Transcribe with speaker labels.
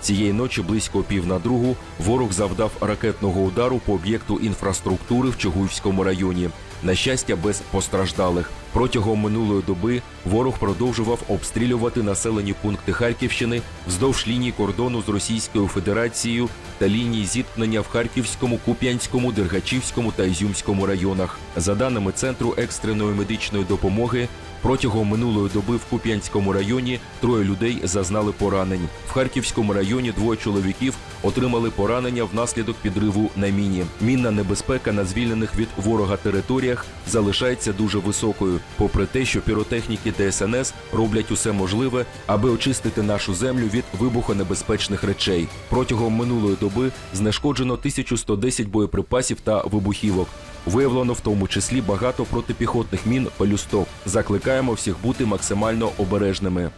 Speaker 1: Цієї ночі близько пів на другу ворог завдав ракетного удару по об'єкту інфраструктури в Чугуївському районі. На щастя, без постраждалих. Протягом минулої доби ворог продовжував обстрілювати населені пункти Харківщини вздовж лінії кордону з Російською Федерацією та лінії зіткнення в Харківському, Куп'янському, Дергачівському та Ізюмському районах. За даними Центру екстреної медичної допомоги, протягом минулої доби в Куп'янському районі троє людей зазнали поранень. В Харківському районі двоє чоловіків отримали поранення внаслідок підриву на міні. Мінна небезпека на звільнених від ворога територіях залишається дуже високою, попри те, що піротехніки та СНС роблять усе можливе, аби очистити нашу землю від вибухонебезпечних речей. Протягом минулої доби знешкоджено 1110 боєприпасів та вибухівок. Виявлено в тому числі багато протипіхотних мін пелюсток. Закликаємо всіх бути максимально обережними.